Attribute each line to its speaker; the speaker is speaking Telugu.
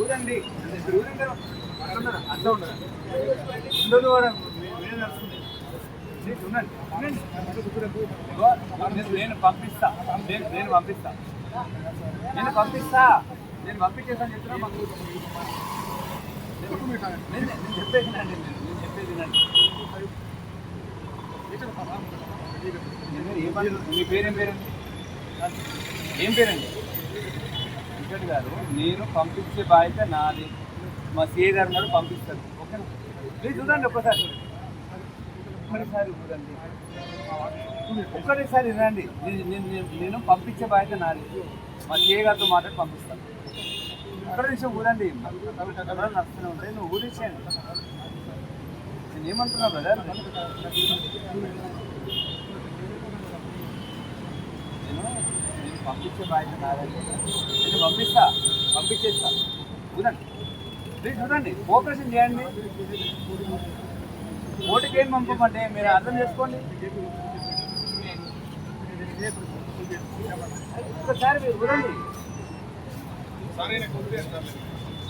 Speaker 1: ఊరండి ఊరండి అట్లా ఉండదు. ఉండదు. కూడా మీరు నేను- నేను పంపిస్తా. నేను నేను పంపిస్తా. నేను పంపిస్తా. నేను పంపించేసాను చెప్తున్నా మాకు. నేను నేను చెప్పేది వినండి. నేను చెప్పేది అండి నేను ఏ పని- మీ పేరేం పేరండి ఏం పేరండి? వెంకట్ గారు నేను పంపించే బాధ్యత నాది. మా సిఏ గారు కూడా పంపిస్తారు. ఓకేనా? ప్లీజ్ చూడండి ఒక్కసారి. ఒక్కసారి చూడండి. ఒక్కటేసారి రండి నేను నేను- నేను- పంపించే బాధ్యత నాది. మా సిఏ గారితో మాట్లాడి పంపిస్తాను. ఒక్క నిమిషం ఊరండి. నడుస్తూనే ఉంటాయి నువ్వు ఊరేసేయండి నేను ఏమంటున్నా బ్రదర్ నేను పంపించే బాధ్యత కాదండి నేను పంపిస్తా పంపించేస్తా. చూడండి. ప్లీజ్ చూడండి కోఆపరేషన్ చేయండి. ఓటుకి ఏం పంపమంటే మీరు అర్థం చేసుకోండి. ఒకసారి మీరు చూడండి. సరే